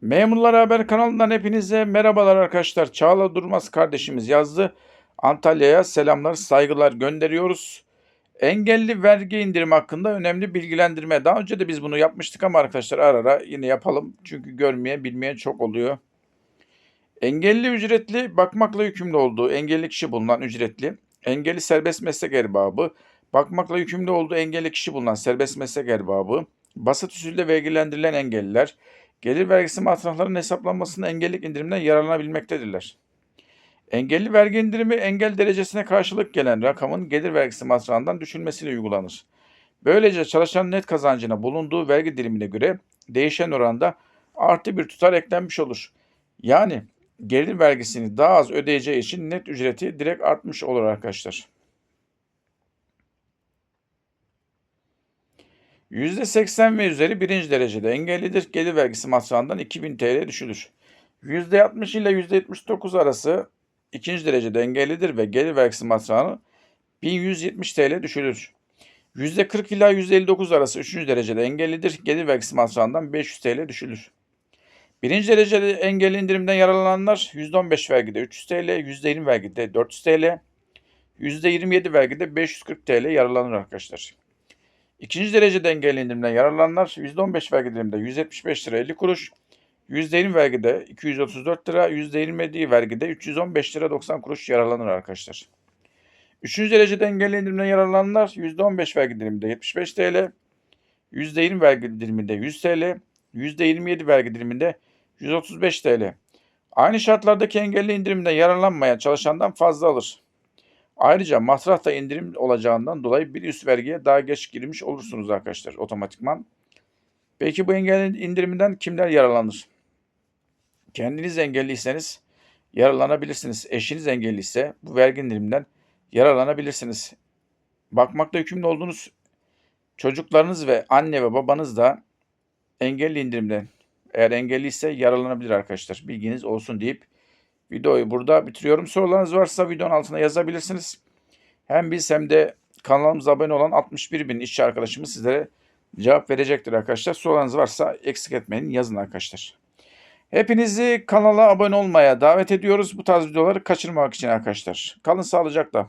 Memurlar Haber kanalından hepinize merhabalar arkadaşlar. Çağla Durmaz kardeşimiz yazdı. Antalya'ya selamlar, saygılar gönderiyoruz. Engelli vergi indirimi hakkında önemli bilgilendirme. Daha önce de biz bunu yapmıştık ama arkadaşlar ara ara yine yapalım. Çünkü görmeyen, bilmeyen çok oluyor. Engelli ücretli bakmakla yükümlü olduğu engelli kişi bulunan ücretli, engelli serbest meslek erbabı, bakmakla yükümlü olduğu engelli kişi bulunan serbest meslek erbabı, basit usulde vergilendirilen engelliler, gelir vergisi masraflarının hesaplanmasında engellilik indiriminden yararlanabilmektedirler. Engelli vergi indirimi engel derecesine karşılık gelen rakamın gelir vergisi masrafından düşülmesiyle uygulanır. Böylece çalışanın net kazancına bulunduğu vergi dilimine göre değişen oranda artı bir tutar eklenmiş olur. Yani gelir vergisini daha az ödeyeceği için net ücreti direkt artmış olur arkadaşlar. %80 ve üzeri birinci derecede engellidir. Gelir vergisi masrafından 2000 TL düşülür. %60 ile %79 arası ikinci derecede engellidir ve gelir vergisi masrafı 1170 TL düşülür. %40 ila %59 arası üçüncü derecede engellidir. Gelir vergisi masrafından 500 TL düşülür. Birinci derecede engelli indirimden yararlananlar %15 vergide 300 TL, %20 vergide 400 TL, %27 vergide 540 TL yararlanır arkadaşlar. İkinci derecede engelli indirimden yararlananlar %15 vergi diliminde 175 lira 50 kuruş, %20 vergide 234 lira, %27 vergide 315 lira 90 kuruş yararlanır arkadaşlar. Üçüncü derecede engelli indirimden yararlananlar %15 vergi diliminde 75 TL, %20 vergi diliminde 100 TL, %27 vergi diliminde 135 TL. Aynı şartlardaki engelli indirimden yararlanmayan çalışandan fazla alır. Ayrıca masrafta indirim olacağından dolayı bir üst vergiye daha geç girmiş olursunuz arkadaşlar otomatikman. Peki bu engelli indiriminden kimler yararlanır? Kendiniz engelliyseniz yararlanabilirsiniz. Eşiniz engelli ise bu vergi indiriminden yararlanabilirsiniz. Bakmakta yükümlü olduğunuz çocuklarınız ve anne ve babanız da engelli indirimden eğer engelliyse yararlanabilir arkadaşlar. Bilginiz olsun deyip videoyu burada bitiriyorum. Sorularınız varsa videonun altına yazabilirsiniz. Hem biz hem de kanalımıza abone olan 61 bin işçi arkadaşımız sizlere cevap verecektir arkadaşlar. Sorularınız varsa eksik etmeyin yazın arkadaşlar. Hepinizi kanala abone olmaya davet ediyoruz. Bu tarz videoları kaçırmamak için arkadaşlar. Kalın sağlıcakla.